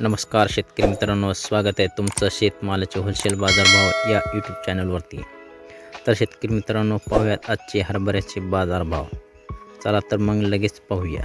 नमस्कार शेतकरी मित्रांनो स्वागत आहे तुमचं शेतमालाचे होलसेल बाजारभाव या यूट्यूब चॅनलवरती तर शेतकरी मित्रांनो पाहूयात आजचे हरभऱ्याचे बाजारभाव. चला तर मग लगेच पाहूया.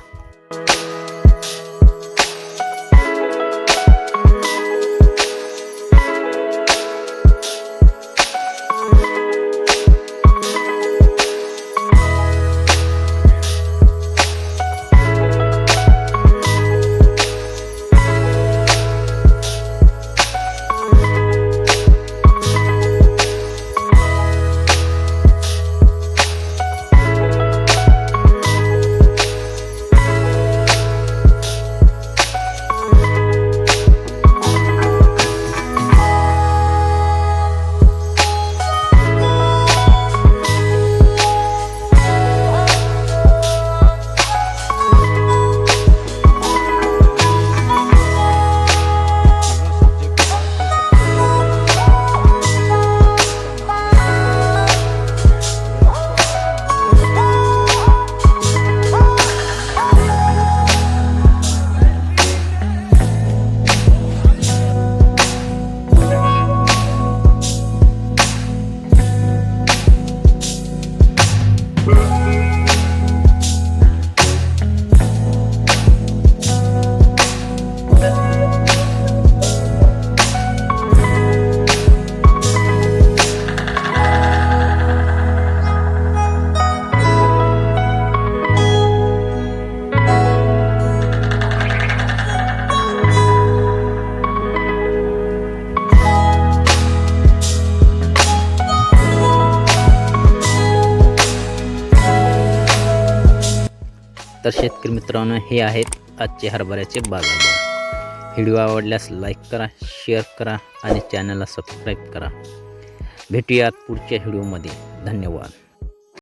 तर शेतकरी मित्रांनो हे आहेत आजचे हरभऱ्याचे बाजारभाव. व्हिडिओ आवडल्यास लाईक करा शेअर करा आणि चॅनलला सबस्क्राईब करा. भेटूयात पुढच्या व्हिडिओमध्ये. धन्यवाद.